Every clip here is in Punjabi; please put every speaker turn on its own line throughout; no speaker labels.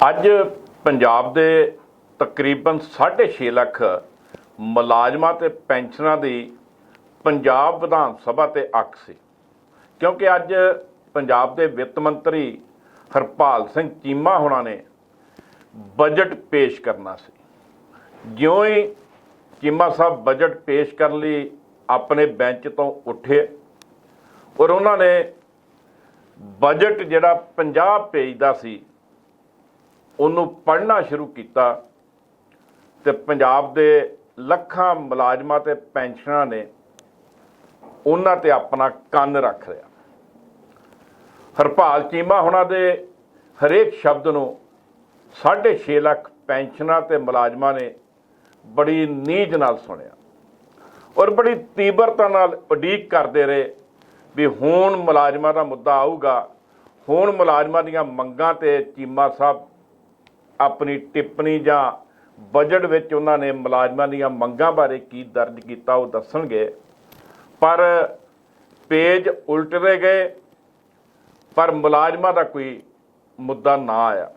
ਅੱਜ ਪੰਜਾਬ ਦੇ ਤਕਰੀਬਨ 6.5 ਲੱਖ ਮੁਲਾਜ਼ਮਾਂ ਤੇ ਪੈਨਸ਼ਨਾਂ ਦੀ ਪੰਜਾਬ ਵਿਧਾਨ ਸਭਾ ਤੇ ਅੱਖ ਸੀ। ਕਿਉਂਕਿ ਅੱਜ ਪੰਜਾਬ ਦੇ ਵਿੱਤ ਮੰਤਰੀ ਹਰਪਾਲ ਸਿੰਘ ਚੀਮਾ ਹੋਣਾ ਨੇ ਬਜਟ ਪੇਸ਼ ਕਰਨਾ ਸੀ। ਜਿਉਂ ਹੀ ਚੀਮਾ ਸਾਹਿਬ ਬਜਟ ਪੇਸ਼ ਕਰਨ ਲਈ ਆਪਣੇ ਬੈਂਚ ਤੋਂ ਉੱਠੇ ਔਰ ਉਹਨਾਂ ਨੇ ਬਜਟ ਜਿਹੜਾ 50 ਪੇਜ ਦਾ ਸੀ ਉਹਨੂੰ ਪੜ੍ਹਨਾ ਸ਼ੁਰੂ ਕੀਤਾ ਤੇ ਪੰਜਾਬ ਦੇ ਲੱਖਾਂ ਮੁਲਾਜ਼ਮਾਂ ਤੇ ਪੈਨਸ਼ਨਰਾਂ ਨੇ ਉਹਨਾਂ ਤੇ ਆਪਣਾ ਕੰਨ ਰੱਖ ਲਿਆ। ਹਰਪਾਲ ਚੀਮਾ ਹੁਣਾਂ ਦੇ ਹਰੇਕ ਸ਼ਬਦ ਨੂੰ 6.5 ਲੱਖ ਪੈਨਸ਼ਨਰਾਂ ਤੇ ਮੁਲਾਜ਼ਮਾਂ ਨੇ ਬੜੀ ਨੀਜ ਨਾਲ ਸੁਣਿਆ ਔਰ ਬੜੀ ਤੀਬਰਤਾ ਨਾਲ ਉਡੀਕ ਕਰਦੇ ਰਹੇ ਵੀ ਹੁਣ ਮੁਲਾਜ਼ਮਾਂ ਦਾ ਮੁੱਦਾ ਆਊਗਾ, ਹੁਣ ਮੁਲਾਜ਼ਮਾਂ ਦੀਆਂ ਮੰਗਾਂ ਤੇ ਚੀਮਾ ਸਾਹਿਬ ਆਪਣੀ ਟਿੱਪਣੀ ਜਾਂ ਬਜਟ ਵਿੱਚ ਉਹਨਾਂ ਨੇ ਮੁਲਾਜ਼ਮਾਂ ਦੀਆਂ ਮੰਗਾਂ ਬਾਰੇ ਕੀ ਦਰਜ ਕੀਤਾ ਉਹ ਦੱਸਣਗੇ। ਪਰ ਪੇਜ ਉਲਟਦੇ ਗਏ, ਪਰ ਮੁਲਾਜ਼ਮਾਂ ਦਾ ਕੋਈ ਮੁੱਦਾ ਨਾ ਆਇਆ।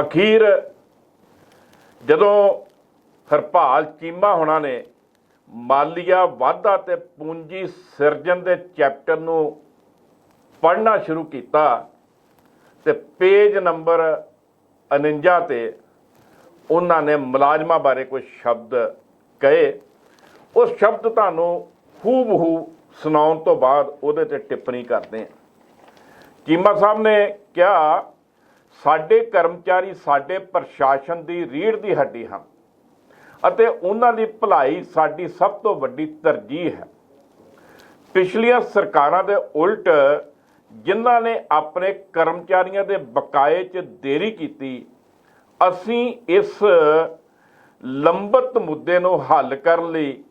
ਅਖੀਰ ਜਦੋਂ ਹਰਪਾਲ ਚੀਮਾ ਹੋਣਾ ਨੇ ਮਾਲੀਆ ਵਾਧਾ ਤੇ ਪੂੰਜੀ ਸਿਰਜਣ ਦੇ ਚੈਪਟਰ ਨੂੰ ਪੜ੍ਹਨਾ ਸ਼ੁਰੂ ਕੀਤਾ ਤੇ ਪੇਜ ਨੰਬਰ 49 ਤੇ ਉਹਨਾਂ ਨੇ ਮੁਲਾਜ਼ਮਾਂ ਬਾਰੇ ਕੁਝ ਸ਼ਬਦ ਕਹੇ। ਉਹ ਸ਼ਬਦ ਤੁਹਾਨੂੰ ਹੂ ਸੁਣਾਉਣ ਤੋਂ ਬਾਅਦ ਉਹਦੇ ਤੇ ਟਿੱਪਣੀ ਕਰਦੇ ਹਾਂ। ਚੀਮਾ ਸਾਹਿਬ ਨੇ ਕਿਹਾ, ਸਾਡੇ ਕਰਮਚਾਰੀ ਸਾਡੇ ਪ੍ਰਸ਼ਾਸਨ ਦੀ ਰੀੜ ਦੀ ਹੱਡੀ ਹਨ ਅਤੇ ਉਹਨਾਂ ਦੀ ਭਲਾਈ ਸਾਡੀ ਸਭ ਤੋਂ ਵੱਡੀ ਤਰਜੀਹ ਹੈ। ਪਿਛਲੀਆਂ ਸਰਕਾਰਾਂ ਦੇ ਉਲਟ ਜਿਨ੍ਹਾਂ ਨੇ ਆਪਣੇ ਕਰਮਚਾਰੀਆਂ ਦੇ ਬਕਾਏ 'ਚ ਦੇਰੀ ਕੀਤੀ, ਅਸੀਂ ਇਸ ਲੰਬਤ ਮੁੱਦੇ ਨੂੰ ਹੱਲ ਕਰਨ ਲਈ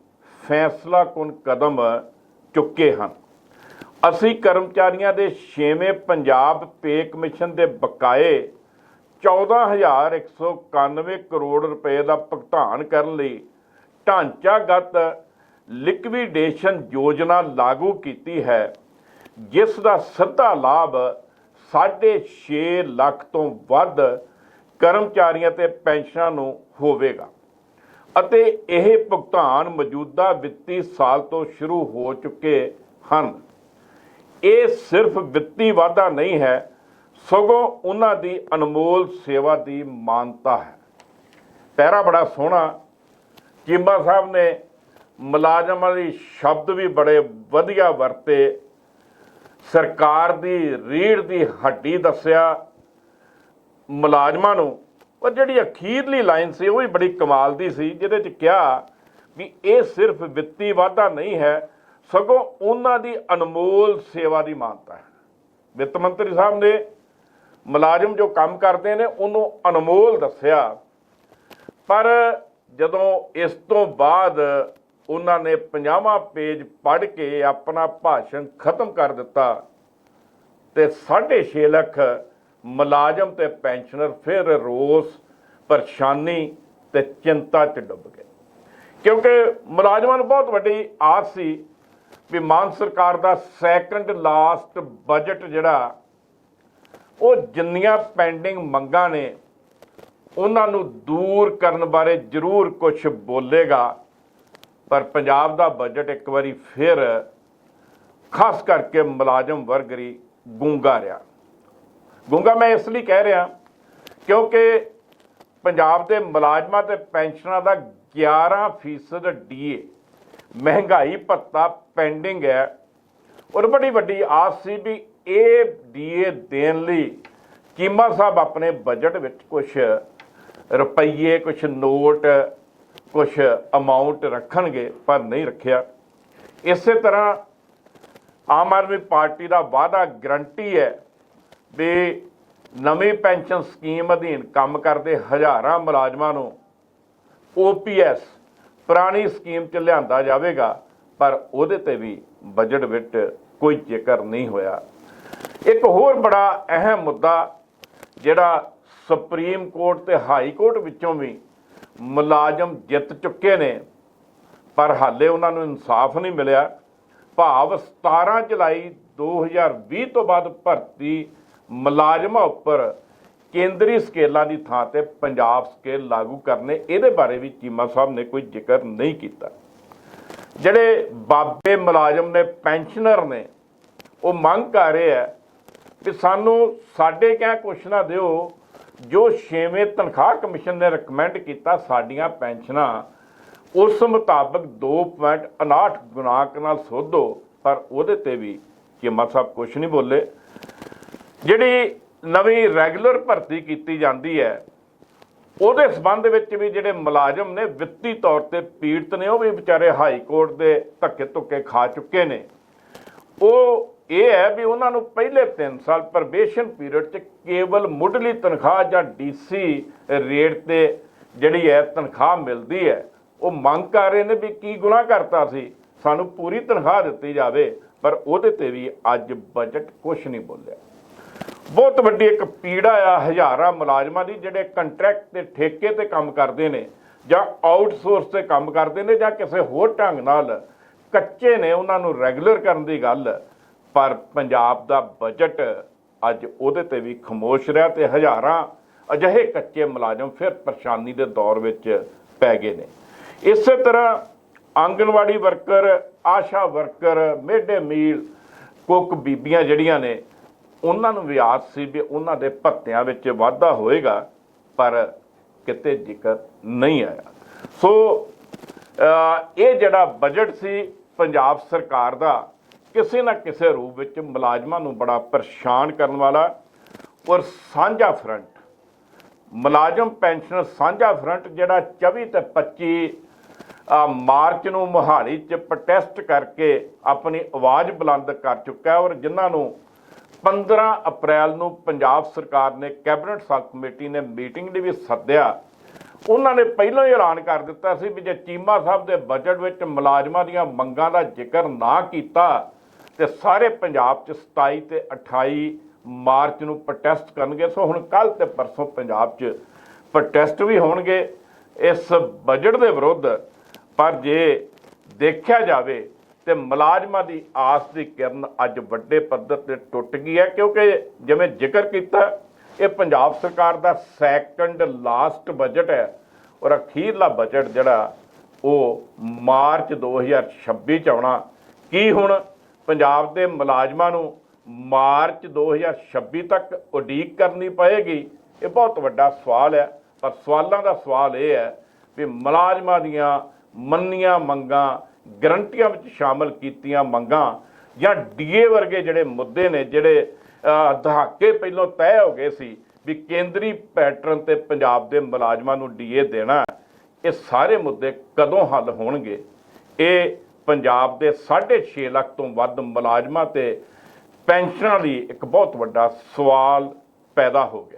ਫੈਸਲਾਕੁਨ ਕਦਮ ਚੁੱਕੇ ਹਨ। ਅਸੀਂ ਕਰਮਚਾਰੀਆਂ ਦੇ 6ਵੇਂ ਪੰਜਾਬ ਪੇ ਕਮਿਸ਼ਨ ਦੇ ਬਕਾਏ 14191 ਕਰੋੜ ਰੁਪਏ ਦਾ ਭੁਗਤਾਨ ਕਰਨ ਲਈ ਢਾਂਚਾਗਤ ਲਿਕਵੀਡੇਸ਼ਨ ਯੋਜਨਾ ਲਾਗੂ ਕੀਤੀ ਹੈ। ਜਿਸ ਦਾ ਸਿੱਧਾ ਲਾਭ 6.5 ਲੱਖ ਤੋਂ ਵੱਧ ਕਰਮਚਾਰੀਆਂ ਤੇ ਪੈਨਸ਼ਨਾਂ ਨੂੰ ਹੋਵੇਗਾ। ਅਤੇ ਇਹ ਭੁਗਤਾਨ ਮੌਜੂਦਾ ਵਿੱਤੀ ਸਾਲ ਤੋਂ ਸ਼ੁਰੂ ਹੋ ਚੁੱਕੇ ਹਨ। ਇਹ ਸਿਰਫ ਵਿੱਤੀ ਵਾਧਾ ਨਹੀਂ ਹੈ, ਸਗੋਂ ਉਹਨਾਂ ਦੀ ਅਨਮੋਲ ਸੇਵਾ ਦੀ ਮਾਨਤਾ ਹੈ। ਪਹਿਰਾ ਬੜਾ ਸੋਹਣਾ, ਚੀਮਾ ਸਾਹਿਬ ਨੇ ਮੁਲਾਜ਼ਮਾਂ ਦੀ ਸ਼ਬਦ ਵੀ ਬੜੇ ਵਧੀਆ ਵਰਤੇ। ਸਰਕਾਰ ਦੀ ਰੀੜ ਦੀ ਹੱਡੀ ਦੱਸਿਆ ਮੁਲਾਜ਼ਮਾਂ ਨੂੰ, ਪਰ ਜਿਹੜੀ ਅਖੀਰਲੀ ਲਾਈਨ ਸੀ ਉਹ ਵੀ ਬੜੀ ਕਮਾਲ ਦੀ ਸੀ, ਜਿਹਦੇ 'ਚ ਕਿਹਾ ਵੀ ਇਹ ਸਿਰਫ ਵਿੱਤੀ ਵਾਧਾ ਨਹੀਂ ਹੈ, ਸਗੋਂ ਉਹਨਾਂ ਦੀ ਅਨਮੋਲ ਸੇਵਾ ਦੀ ਮਾਨਤਾ ਹੈ। ਵਿੱਤ ਮੰਤਰੀ ਸਾਹਿਬ ਨੇ ਮੁਲਾਜ਼ਮ ਜੋ ਕੰਮ ਕਰਦੇ ਨੇ, ਉਹਨੂੰ ਅਨਮੋਲ ਦੱਸਿਆ। ਪਰ ਜਦੋਂ ਇਸ ਤੋਂ ਬਾਅਦ ਉਹਨਾਂ ਨੇ 50ਵਾਂ ਪੇਜ ਪੜ੍ਹ ਕੇ ਆਪਣਾ ਭਾਸ਼ਣ ਖਤਮ ਕਰ ਦਿੱਤਾ ਤੇ 6.5 ਲੱਖ ਮੁਲਾਜ਼ਮ ਤੇ ਪੈਨਸ਼ਨਰ ਫਿਰ ਰੋਸ, ਪਰੇਸ਼ਾਨੀ ਤੇ ਚਿੰਤਾ 'ਚ ਡੁੱਬ ਗਏ। ਕਿਉਂਕਿ ਮੁਲਾਜ਼ਮਾਂ ਨੂੰ ਬਹੁਤ ਵੱਡੀ ਆਸ ਸੀ ਵੀ ਮਾਨ ਸਰਕਾਰ ਦਾ ਸੈਕੰਡ ਲਾਸਟ ਬਜਟ ਜਿਹੜਾ, ਉਹ ਜਿੰਨੀਆਂ ਪੈਂਡਿੰਗ ਮੰਗਾਂ ਨੇ, ਉਹਨਾਂ ਨੂੰ ਦੂਰ ਕਰਨ ਬਾਰੇ ਜ਼ਰੂਰ ਕੁਝ ਬੋਲੇਗਾ। ਪਰ ਪੰਜਾਬ ਦਾ ਬਜਟ ਇੱਕ ਵਾਰੀ ਫਿਰ ਖਾਸ ਕਰਕੇ ਮੁਲਾਜ਼ਮ ਵਰਗ ਲਈ ਗੂੰਗਾ ਰਿਹਾ। ਗੂੰਗਾ ਮੈਂ ਇਸ ਲਈ ਕਹਿ ਰਿਹਾ ਕਿਉਂਕਿ ਪੰਜਾਬ ਦੇ ਮੁਲਾਜ਼ਮਾਂ ਤੇ ਪੈਨਸ਼ਨਾਂ ਦਾ 11% ਡੀਏ ਮਹਿੰਗਾਈ ਭੱਤਾ ਪੈਂਡਿੰਗ ਹੈ। ਔਰ ਬੜੀ ਵੱਡੀ ਆਸ ਸੀ ਵੀ ਇਹ ਡੀਏ ਦੇਣ ਲਈ ਚੀਮਾ ਸਾਹਿਬ ਆਪਣੇ ਬਜਟ ਵਿੱਚ ਕੁਝ ਰੁਪਈਏ ਕੁਝ ਨੋਟ ਕੁਝ ਅਮਾਉਂਟ ਰੱਖਣਗੇ, ਪਰ ਨਹੀਂ ਰੱਖਿਆ। ਇਸੇ ਤਰ੍ਹਾਂ ਆਮ ਆਦਮੀ ਪਾਰਟੀ ਦਾ ਵਾਅਦਾ ਗਰੰਟੀ ਹੈ ਵੀ ਨਵੀਂ ਪੈਨਸ਼ਨ ਸਕੀਮ ਅਧੀਨ ਕੰਮ ਕਰਦੇ ਹਜ਼ਾਰਾਂ ਮੁਲਾਜ਼ਮਾਂ ਨੂੰ ਓਪੀਐਸ ਪੁਰਾਣੀ ਸਕੀਮ ਚ ਲਿਆਂਦਾ ਜਾਵੇਗਾ, ਪਰ ਉਹਦੇ ਤੇ ਵੀ ਬਜਟ ਵਿੱਚ ਕੋਈ ਜ਼ਿਕਰ ਨਹੀਂ ਹੋਇਆ। ਇੱਕ ਹੋਰ ਬੜਾ ਅਹਿਮ ਮੁੱਦਾ ਜਿਹੜਾ ਸੁਪਰੀਮ ਕੋਰਟ ਤੇ ਹਾਈ ਕੋਰਟ ਵਿੱਚੋਂ ਵੀ ਮੁਲਾਜ਼ਮ ਜਿੱਤ ਚੁੱਕੇ ਨੇ, ਪਰ ਹਾਲੇ ਉਹਨਾਂ ਨੂੰ ਇਨਸਾਫ ਨਹੀਂ ਮਿਲਿਆ। ਭਾਵ 17 ਜੁਲਾਈ 2020 ਤੋਂ ਬਾਅਦ ਭਰਤੀ ਮੁਲਾਜ਼ਮਾਂ ਉੱਪਰ ਕੇਂਦਰੀ ਸਕੇਲਾਂ ਦੀ ਥਾਂ ਤੇ ਪੰਜਾਬ ਸਕੇਲ ਲਾਗੂ ਕਰਨੇ, ਇਹਦੇ ਬਾਰੇ ਵੀ ਚੀਮਾ ਸਾਹਿਬ ਨੇ ਕੋਈ ਜ਼ਿਕਰ ਨਹੀਂ ਕੀਤਾ। ਜਿਹੜੇ ਬਾਬੇ ਮੁਲਾਜ਼ਮ ਨੇ, ਪੈਨਸ਼ਨਰ ਨੇ, ਉਹ ਮੰਗ ਕਰ ਰਹੇ ਆ ਕਿ ਸਾਨੂੰ ਸਾਡੇ ਕਹਿ ਕੁਛ ਨਾ ਦਿਓ ਜੋ ਛੇਵੇਂ ਤਨਖਾਹ ਕਮਿਸ਼ਨ ਨੇ ਰეკਮੈਂਡ ਕੀਤਾ ਸਾਡੀਆਂ ਪੈਨਸ਼ਨਾਂ, ਉਸ ਮੁਤਾਬਕ 2.59 ਗੁਣਾਕ ਨਾਲ ਸੋਧੋ, ਪਰ ਉਹਦੇ ਤੇ ਵੀ ਚੀਮਾ ਸਾਹਿਬ ਕੁਛ ਨਹੀਂ ਬੋਲੇ। ਜਿਹੜੀ ਨਵੀਂ ਰੈਗੂਲਰ ਭਰਤੀ ਕੀਤੀ ਜਾਂਦੀ ਹੈ, ਉਹਦੇ ਸਬੰਧ ਵਿੱਚ ਵੀ ਜਿਹੜੇ ਮੁਲਾਜ਼ਮ ਨੇ, ਵਿੱਤੀ ਤੌਰ ਤੇ ਪੀੜਤ ਨੇ, ਉਹ ਵੀ ਵਿਚਾਰੇ ਹਾਈ ਕੋਰਟ ਦੇ ਧੱਕੇ ਧੁੱਕੇ ਖਾ ਚੁੱਕੇ ਨੇ। ਉਹ ਇਹ ਹੈ ਵੀ ਉਹਨਾਂ ਨੂੰ ਪਹਿਲੇ 3 ਸਾਲ ਪ੍ਰਬੇਸ਼ਨ ਪੀਰੀਅਡ 'ਚ ਕੇਵਲ ਮੁੱਢਲੀ ਤਨਖਾਹ ਜਾਂ ਡੀਸੀ ਰੇਟ ਤੇ ਜਿਹੜੀ ਹੈ ਤਨਖਾਹ ਮਿਲਦੀ ਹੈ, ਉਹ ਮੰਗ ਕਰ ਰਹੇ ਨੇ ਵੀ ਕੀ ਗੁਨਾਹ ਕਰਤਾ ਸੀ, ਸਾਨੂੰ ਪੂਰੀ ਤਨਖਾਹ ਦਿੱਤੀ ਜਾਵੇ, ਪਰ ਉਹਦੇ ਤੇ ਵੀ ਅੱਜ ਬਜਟ ਕੁਝ ਨਹੀਂ ਬੋਲਿਆ। ਬਹੁਤ ਵੱਡੀ ਇੱਕ ਪੀੜਾ ਆ ਹਜ਼ਾਰਾਂ ਮੁਲਾਜ਼ਮਾਂ ਦੀ ਜਿਹੜੇ ਕੰਟਰੈਕਟ ਤੇ ਠੇਕੇ ਤੇ ਕੰਮ ਕਰਦੇ ਨੇ, ਜਾਂ ਆਊਟਸੋਰਸ ਤੇ ਕੰਮ ਕਰਦੇ ਨੇ, ਜਾਂ ਕਿਸੇ ਹੋਰ ਢੰਗ ਨਾਲ ਕੱਚੇ ਨੇ, ਉਹਨਾਂ ਨੂੰ ਰੈਗੂਲਰ ਕਰਨ ਦੀ ਗੱਲ। ਪਰ ਪੰਜਾਬ ਦਾ ਬਜਟ ਅੱਜ ਉਹਦੇ ਤੇ ਵੀ ਖਮੋਸ਼ ਰਿਹਾ ਤੇ ਹਜ਼ਾਰਾਂ ਅਜਿਹੇ ਕੱਚੇ ਮੁਲਾਜ਼ਮ ਫਿਰ ਪਰੇਸ਼ਾਨੀ ਦੇ ਦੌਰ ਵਿੱਚ ਪੈ ਗਏ ਨੇ। ਇਸੇ ਤਰ੍ਹਾਂ anganwadi worker, ASHA worker mid meal, cook ਬੀਬੀਆਂ ਜਿਹੜੀਆਂ ਨੇ, ਉਹਨਾਂ ਨੂੰ ਵੀ ਆਸ ਸੀ ਵੀ ਉਹਨਾਂ ਦੇ ਭੱਤਿਆਂ ਵਿੱਚ ਵਾਧਾ ਹੋਏਗਾ, ਪਰ ਕਿਤੇ ਜ਼ਿਕਰ ਨਹੀਂ ਆਇਆ। ਸੋ ਇਹ ਜਿਹੜਾ ਬਜਟ ਸੀ ਪੰਜਾਬ ਸਰਕਾਰ ਦਾ ਕਿਸੇ ਨਾ ਕਿਸੇ ਰੂਪ ਵਿੱਚ ਮੁਲਾਜ਼ਮਾਂ ਨੂੰ ਬੜਾ ਪਰੇਸ਼ਾਨ ਕਰਨ ਵਾਲਾ ਔਰ ਸਾਂਝਾ ਫਰੰਟ, ਮੁਲਾਜ਼ਮ ਪੈਨਸ਼ਨ ਸਾਂਝਾ ਫਰੰਟ ਜਿਹੜਾ 24 ਤੇ 25 ਮਾਰਚ ਨੂੰ ਮੋਹਾਲੀ 'ਚ ਪ੍ਰੋਟੈਸਟ ਕਰਕੇ ਆਪਣੀ ਆਵਾਜ਼ ਬੁਲੰਦ ਕਰ ਚੁੱਕਾ ਔਰ ਜਿਨ੍ਹਾਂ ਨੂੰ 15 ਅਪ੍ਰੈਲ ਨੂੰ ਪੰਜਾਬ ਸਰਕਾਰ ਨੇ ਕੈਬਨਿਟ ਸਬ ਕਮੇਟੀ ਨੇ ਮੀਟਿੰਗ ਲਈ ਵੀ ਸੱਦਿਆ, ਉਹਨਾਂ ਨੇ ਪਹਿਲਾਂ ਹੀ ਐਲਾਨ ਕਰ ਦਿੱਤਾ ਸੀ ਵੀ ਜੇ ਚੀਮਾ ਸਾਹਿਬ ਦੇ ਬਜਟ ਵਿੱਚ ਮੁਲਾਜ਼ਮਾਂ ਦੀਆਂ ਮੰਗਾਂ ਦਾ ਜ਼ਿਕਰ ਨਾ ਕੀਤਾ ਤੇ ਸਾਰੇ ਪੰਜਾਬ 'ਚ 27 ਤੇ 28 ਮਾਰਚ ਨੂੰ ਪ੍ਰੋਟੈਸਟ ਕਰਨਗੇ। ਸੋ ਹੁਣ ਕੱਲ ਤੇ ਪਰਸੋਂ ਪੰਜਾਬ 'ਚ ਪ੍ਰੋਟੈਸਟ ਵੀ ਹੋਣਗੇ। ਇਸ ਬਜਟ ਦੇ ਵਿਰੁੱਧ ਪਰ ਜੇ ਦੇਖਿਆ ਜਾਵੇ ਤੇ ਮੁਲਾਜ਼ਮਾਂ ਦੀ ਆਸ ਦੀ ਕਿਰਨ ਅੱਜ ਵੱਡੇ ਪੱਧਰ ਤੇ ਟੁੱਟ ਗਈ ਹੈ ਕਿਉਂਕਿ ਜਿਵੇਂ ਜ਼ਿਕਰ ਕੀਤਾ, ਇਹ ਪੰਜਾਬ ਸਰਕਾਰ ਦਾ ਸੈਕੰਡ ਲਾਸਟ ਬਜਟ ਹੈ ਔਰ ਅਖੀਰਲਾ ਬਜਟ ਜਿਹੜਾ ਉਹ ਮਾਰਚ 2026 ਚ ਆਉਣਾ। ਕੀ ਹੁਣ ਪੰਜਾਬ ਦੇ ਮੁਲਾਜ਼ਮਾਂ ਨੂੰ ਮਾਰਚ 2026 ਤੱਕ ਉਡੀਕ ਕਰਨੀ ਪਏਗੀ, ਇਹ ਬਹੁਤ ਵੱਡਾ ਸਵਾਲ ਹੈ। ਪਰ ਸਵਾਲਾਂ ਦਾ ਸਵਾਲ ਇਹ ਹੈ ਵੀ ਮੁਲਾਜ਼ਮਾਂ ਦੀਆਂ ਮੰਨੀਆਂ ਮੰਗਾਂ, ਗਰੰਟੀਆਂ ਵਿੱਚ ਸ਼ਾਮਲ ਕੀਤੀਆਂ ਮੰਗਾਂ ਜਾਂ ਡੀਏ ਵਰਗੇ ਜਿਹੜੇ ਮੁੱਦੇ ਨੇ, ਜਿਹੜੇ ਦਹਾਕੇ ਪਹਿਲਾਂ ਤੈਅ ਹੋ ਗਏ ਸੀ ਵੀ ਕੇਂਦਰੀ ਪੈਟਰਨ ਤੇ ਪੰਜਾਬ ਦੇ ਮੁਲਾਜ਼ਮਾਂ ਨੂੰ ਡੀਏ ਦੇਣਾ, ਇਹ ਸਾਰੇ ਮੁੱਦੇ ਕਦੋਂ ਹੱਲ ਹੋਣਗੇ? ਇਹ ਪੰਜਾਬ ਦੇ 6.5 ਲੱਖ ਤੋਂ ਵੱਧ ਮੁਲਾਜ਼ਮਾਂ ਤੇ ਪੈਨਸ਼ਨਾਂ ਲਈ ਇੱਕ ਬਹੁਤ ਵੱਡਾ ਸਵਾਲ ਪੈਦਾ ਹੋ ਗਿਆ।